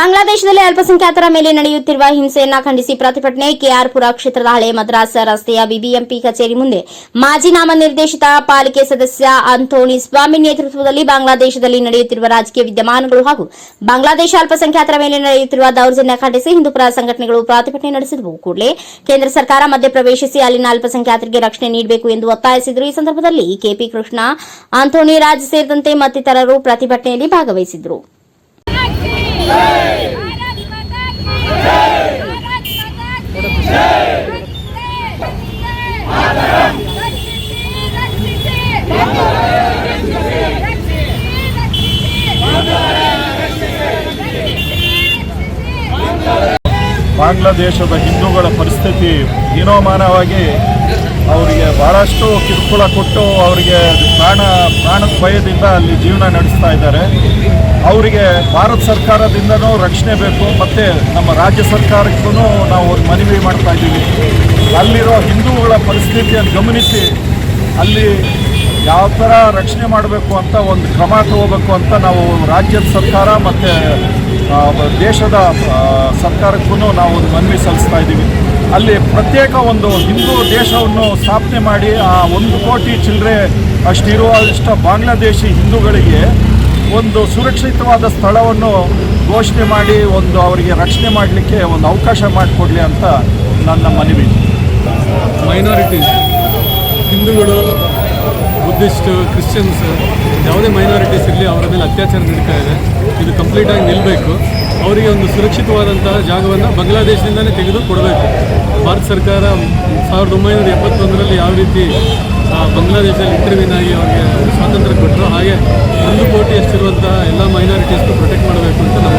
ಬಾಂಗ್ಲಾದೇಶದಲ್ಲಿ ಅಲ್ಪಸಂಖ್ಯಾತರ ಮೇಲೆ ನಡೆಯುತ್ತಿರುವ ಹಿಂಸೆಯನ್ನು ಖಂಡಿಸಿ ಪ್ರತಿಭಟನೆ ಕೆಆರ್ಪುರ ಕ್ಷೇತ್ರದ ಹಳೆ ಮದ್ರಾಸ್ ರಸ್ತೆಯ ಬಿಬಿಎಂಪಿ ಕಚೇರಿ ಮುಂದೆ. ಮಾಜಿ ನಾಮನಿರ್ದೇಶಿತ ಪಾಲಿಕೆ ಸದಸ್ಯ ಅಂಥೋಣಿ ಸ್ವಾಮಿ ನೇತೃತ್ವದಲ್ಲಿ ಬಾಂಗ್ಲಾದೇಶದಲ್ಲಿ ನಡೆಯುತ್ತಿರುವ ರಾಜಕೀಯ ವಿದ್ಯಮಾನಗಳು ಹಾಗೂ ಬಾಂಗ್ಲಾದೇಶ ಅಲ್ಪಸಂಖ್ಯಾತರ ಮೇಲೆ ನಡೆಯುತ್ತಿರುವ ದೌರ್ಜನ್ಯ ಖಂಡಿಸಿ ಹಿಂದೂಪರ ಸಂಘಟನೆಗಳು ಪ್ರತಿಭಟನೆ ನಡೆಸಿದವು ಕೂಡಲೇ. ಕೇಂದ್ರ ಸರ್ಕಾರ ಮಧ್ಯಪ್ರವೇಶಿಸಿ ಅಲ್ಲಿನ ಅಲ್ಪಸಂಖ್ಯಾತರಿಗೆ ರಕ್ಷಣೆ ನೀಡಬೇಕು ಎಂದು ಒತ್ತಾಯಿಸಿದರು. ಈ ಸಂದರ್ಭದಲ್ಲಿ ಕೆಪಿ ಕೃಷ್ಣ ಅಂಥೋಣಿ ರಾಜ್ ಸೇರಿದಂತೆ ಮತ್ತಿತರರು ಪ್ರತಿಭಟನೆಯಲ್ಲಿ ಭಾಗವಹಿಸಿದರು. ಬಾಂಗ್ಲಾದೇಶದ ಹಿಂದೂಗಳ ಪರಿಸ್ಥಿತಿ ಹೀನೋಮಾನವಾಗಿ ಅವರಿಗೆ ಬಹಳಷ್ಟು ಕಿರುಕುಳ ಕೊಟ್ಟು ಅವರಿಗೆ ಪ್ರಾಣ, ಪ್ರಾಣದ ಭಯದಿಂದ ಅಲ್ಲಿ ಜೀವನ ನಡೆಸ್ತಾ ಇದ್ದಾರೆ. ಅವರಿಗೆ ಭಾರತ ಸರ್ಕಾರದಿಂದನೂ ರಕ್ಷಣೆ ಬೇಕು. ಮತ್ತು ನಮ್ಮ ರಾಜ್ಯ ಸರ್ಕಾರಕ್ಕೂ ನಾವು ಅವ್ರಿಗೆ ಮನವಿ ಮಾಡ್ತಾ ಇದ್ದೀವಿ. ಅಲ್ಲಿರೋ ಹಿಂದೂಗಳ ಪರಿಸ್ಥಿತಿಯನ್ನು ಗಮನಿಸಿ, ಅಲ್ಲಿ ಯಾವ ಥರ ರಕ್ಷಣೆ ಮಾಡಬೇಕು ಅಂತ ಒಂದು ಕ್ರಮ ತಗೋಬೇಕು ಅಂತ ನಾವು ರಾಜ್ಯದ ಸರ್ಕಾರ ಮತ್ತು ದೇಶದ ಸರ್ಕಾರಕ್ಕೂ ನಾವು ಒಂದು ಮನವಿ ಸಲ್ಲಿಸ್ತಾ ಇದ್ದೀವಿ. ಅಲ್ಲಿ ಪ್ರತ್ಯೇಕ ಒಂದು ಹಿಂದೂ ದೇಶವನ್ನು ಸ್ಥಾಪನೆ ಮಾಡಿ, ಆ ಒಂದು ಕೋಟಿ ಚಿಲ್ಲರೆ ಅಷ್ಟಿರುವಷ್ಟ ಬಾಂಗ್ಲಾದೇಶಿ ಹಿಂದೂಗಳಿಗೆ ಒಂದು ಸುರಕ್ಷಿತವಾದ ಸ್ಥಳವನ್ನು ಘೋಷಣೆ ಮಾಡಿ, ಒಂದು ಅವರಿಗೆ ರಕ್ಷಣೆ ಮಾಡಲಿಕ್ಕೆ ಒಂದು ಅವಕಾಶ ಮಾಡಿಕೊಡ್ಲಿ ಅಂತ ನನ್ನ ಮನವಿ. ಮೈನಾರಿಟೀಸ್ ಹಿಂದೂಗಳು ಬುದ್ಧಿಸ್ಟ್ ಕ್ರಿಶ್ಚಿಯನ್ಸ್ ಯಾವುದೇ ಮೈನಾರಿಟೀಸ್ ಇರಲಿ, ಅವರ ಮೇಲೆ ಅತ್ಯಾಚಾರ ನಡೀತಾ ಇದೆ. ಇದು ಕಂಪ್ಲೀಟಾಗಿ ನಿಲ್ಲಬೇಕು ಅವರಿಗೆ ಒಂದು ಸುರಕ್ಷಿತವಾದಂತಹ ಜಾಗವನ್ನು ಬಾಂಗ್ಲಾದೇಶದಿಂದಲೇ ತೆಗೆದು ಕೊಡಬೇಕು. ಭಾರತ ಸರ್ಕಾರ ಸಾವಿರದ ಒಂಬೈನೂರ ಎಪ್ಪತ್ತೊಂದರಲ್ಲಿ ಯಾವ ರೀತಿ ಬಾಂಗ್ಲಾದೇಶದಲ್ಲಿ ಇಂಟರ್ವ್ಯೂನ್ ಆಗಿ ಅವರಿಗೆ ಸ್ವಾತಂತ್ರ್ಯ ಕೊಟ್ಟರು ಹಾಗೆ ಒಂದು ಕೋಟಿಯಷ್ಟಿರುವಂತಹ ಎಲ್ಲ ಮೈನಾರಿಟೀಸ್ಗೂ ಪ್ರೊಟೆಕ್ಟ್ ಮಾಡಬೇಕು ಅಂತ ನಮ್ಮ